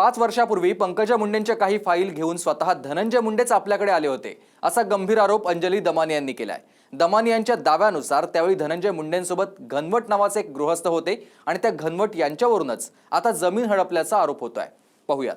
पाच वर्षापूर्वी पंकजा मुंडेंच्या काही फाईल घेऊन स्वतः धनंजय मुंडेच आपल्याकडे आले होते असा गंभीर आरोप अंजली दमानी यांनी केलाय. दमानी यांच्या दाव्यानुसार त्यावेळी धनंजय मुंडेंसोबत घनवट नावाचे एक गृहस्थ होते आणि त्या घनवट यांच्यावरूनच आता जमीन हडपल्याचा आरोप होतोय. पाहूयात.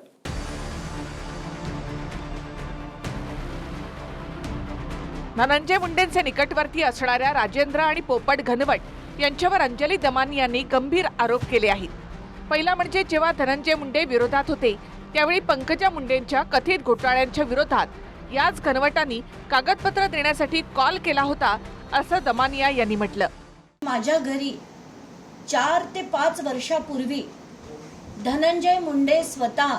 धनंजय मुंडेंचे निकटवर्ती असणाऱ्या राजेंद्र आणि पोपट घनवट यांच्यावर अंजली दमानी यांनी गंभीर आरोप केले आहेत. पहिला म्हणजे जेव्हा धनंजय मुंडे विरोधात होते त्यावेळी पंकजा मुंडेंच्या कथित घोटाळ्यांच्या विरोधात. याच घनवटांनी कागदपत्र देण्यासाठी कॉल केला होता असं दमानिया यांनी म्हटलं. माझ्या घरी चार ते पाच वर्षापूर्वी धनंजय मुंडे स्वतः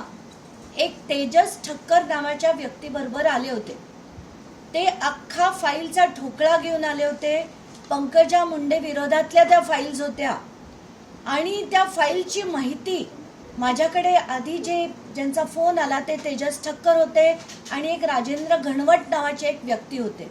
एक तेजस ठक्कर नावाच्या व्यक्तीबरोबर आले होते. ते अख्खा फाईलचा ठोकळा घेऊन आले होते. पंकजा मुंडे विरोधातल्या त्या फाईल्स होत्या. आणि त्या फाईलची माहिती माझ्याकडे आधी जे ज्यांचा फोन आला ते तेजस ठक्कर होते आणि एक राजेंद्र घणवट नावाचे एक व्यक्ती होते.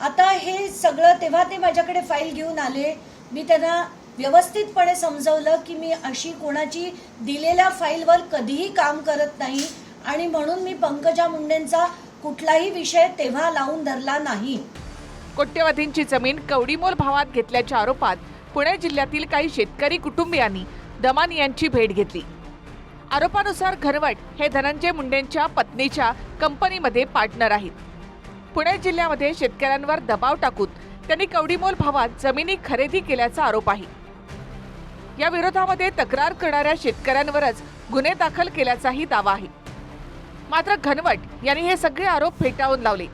आता हे सगळं तेव्हा ते माझ्याकडे फाईल घेऊन आले. मी त्यांना व्यवस्थितपणे समजवलं की मी अशी कोणाची दिलेल्या फाईलवर कधीही काम करत नाही आणि म्हणून मी पंकजा मुंडेंचा कुठलाही विषय तेव्हा लावून धरला नाही. कोट्यवधींची जमीन कवडीमोल भावात घेतल्याच्या आरोपात पुणे जिल्ह्यातील काही शेतकरी कुटुंबियांनी दमानी यांची भेट घेतली. आरोपानुसार घरवट हे धनंजय मुंडेंच्या पत्नीच्या कंपनीमध्ये पार्टनर आहेत. पुणे जिल्ह्यामध्ये शेतकऱ्यांवर दबाव टाकून त्यांनी कवडीमोल भावात जमिनी खरेदी केल्याचा आरोप आहे. या विरोधामध्ये तक्रार करणाऱ्या शेतकऱ्यांवरच गुन्हे दाखल केल्याचाही दावा आहे. मात्र घनवट यांनी हे सगळे आरोप फेटाळून लावले.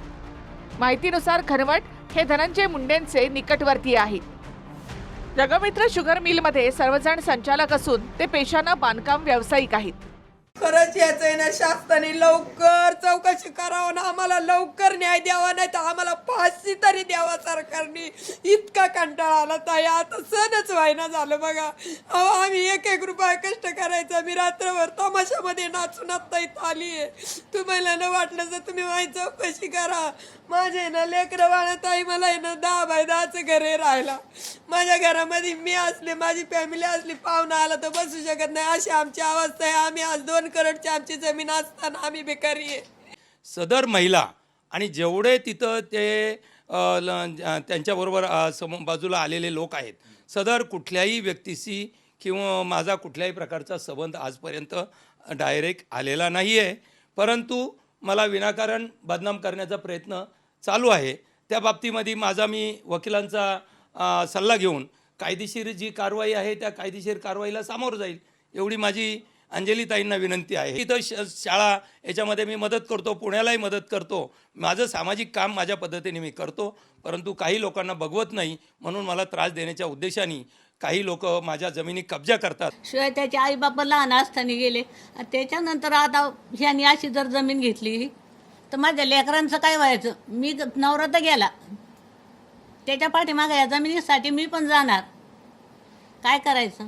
माहितीनुसार घनवट हे धनंजय मुंडेंचे निकटवर्तीय आहेत. जगमित्र शुगर मिलमध्ये सर्वजण संचालक असून ते पेशानं बांधकाम व्यावसायिक आहेत. खरंच याच आहे ना शासनाने लवकर चौकशी करावं ना आम्हाला लवकर न्याय द्यावा नाही तर आम्हाला फाशी तरी द्यावा सरकारने. इतका कंटाळा आला ताई आता सणच व्हायना झालं बघा. अहो आम्ही एक एक रुपया कष्ट करायचा मी रात्रभर तमाशामध्ये नाचून आत्ता इथं आली आहे. तुम्हाला ना वाटलं तर तुम्ही माझी चौकशी करा. माझे आहे ना लेकरं वाळत ताई मला आहे ना दहा बाय दहाचं घर आहे राहायला. माझ्या घरामध्ये मी असले माझी फॅमिली असली पाहुणा आला तर बसू शकत नाही. अशी आमची अवस्था आहे. आम्ही आज दोन करोडची आमची जमीन असताना आम्ही बेकारी आहे. सदर महिला आणि जेवढे तिथं ते ल- त्यांच्याबरोबर सम बाजूला आलेले लोक आहेत सदर कुठल्याही व्यक्तीशी किंवा माझा कुठल्याही प्रकारचा संबंध आजपर्यंत डायरेक्ट आलेला नाही आहे परंतु मला विनाकारण बदनाम करण्याचा प्रयत्न चालू आहे. त्या बाबतीमध्ये माझा मी वकिलांचा सल्ला घेऊन कायदेशीर जी कारवाई आहे त्या कायदेशीर कारवाईला सामोरं जाईल एवढी माझी अंजलीताईंना विनंती आहे. इथं श शाळा याच्यामध्ये मी मदत करतो पुण्यालाही मदत करतो. माझं सामाजिक काम माझ्या पद्धतीने मी करतो परंतु काही लोकांना बघवत नाही म्हणून मला त्रास देण्याच्या उद्देशाने काही लोक माझ्या जमिनी कब्जा करतात. शिवाय त्याचे आई बाबा लहान असताना गेले आणि त्याच्यानंतर आता ह्यानी अशी जर जमीन घेतली तर माझ्या लेकरांचं काय व्हायचं? मी नवरा तर गेला. त्याच्या पाठीमागे या जमिनीसाठी मी पण जाणार. काय करायचं?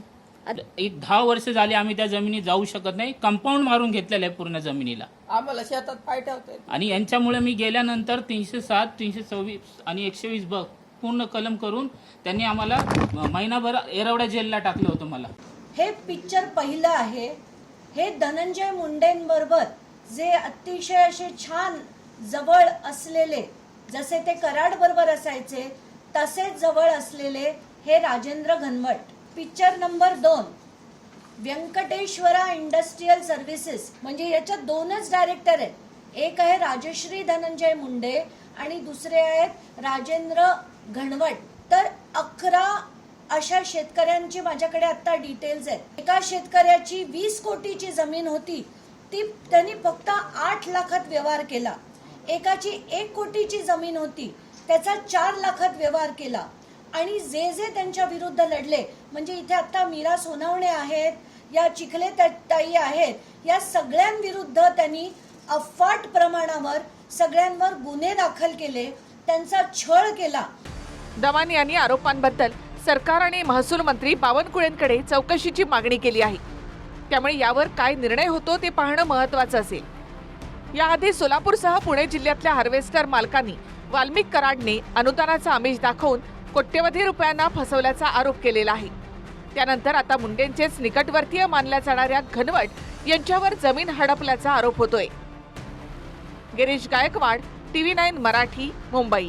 एक दहा वर्ष झाली आम्ही त्या जमिनी जाऊ शकत नाही. कंपाऊंड मारून घेतलेलं आहे पूर्ण जमिनीला. आम्हाला शेतात पाय ठेवता येत आणि यांच्यामुळे मी गेल्यानंतर तीनशे सात तीनशे सव्वीस आणि एकशे वीस बघ पूर्ण कलम करून त्यांनी आम्हाला म- महिनाभर एरवड्या जेलला टाकलं होतं मला. हे पिक्चर पहिलं आहे. हे धनंजय मुंडेंबरोबर जे अतिशय असे छान जवळ असलेले जसे ते कराड बरोबर असायचे तसेच जवळ असलेले हे राजेंद्र घनवट. पिक्चर नंबर दोन. Venkateshwara industrial services. म्हणजे याच्यात दोनच डायरेक्टर आहेत. एक आहे राजश्री धनंजय मुंडे आणि दुसरे आहेत राजेंद्र घनवट. तर अकरा अशा शेतकऱ्यांची माझ्याकडे आता डिटेल्स आहेत. एका शेतकऱ्याची वीस कोटीची जमीन होती. ती त्यांनी फक्त आठ लाखात व्यवहार केला. एकाची एक कोटीची जमीन होती. त्याचा चार लाखात व्यवहार केला. आणि जे जे त्यांच्या विरुद्ध लढले म्हणजे इथे आता मीरा सोनावणे आहेत या चिखले ताई आहेत या सगळ्यांविरुद्ध त्यांनी अफाट प्रमाणावर सगळ्यांवर गुन्हे दाखल केले त्यांचा छळ केला. दवान यांनी आरोपांबद्दल सरकार आणि महसूल मंत्री बावनकुळेंकडे चौकशीची मागणी केली आहे. त्यामुळे यावर काय निर्णय होतो ते पाहणं महत्वाचं असेल. याआधी सोलापूरसह पुणे जिल्ह्यातल्या हार्वेस्टर मालकांनी वाल्मिक कराडने अनुदानाचा आमिष दाखवून कोट्यवधी रुपयांना फसवल्याचा आरोप केलेला आहे. त्यानंतर आता मुंडेंचेच निकटवर्तीय मानल्या जाणाऱ्या घनवट यांच्यावर जमीन हडपल्याचा आरोप होतोय. Girish Gaikwad TV nine Marathi Mumbai.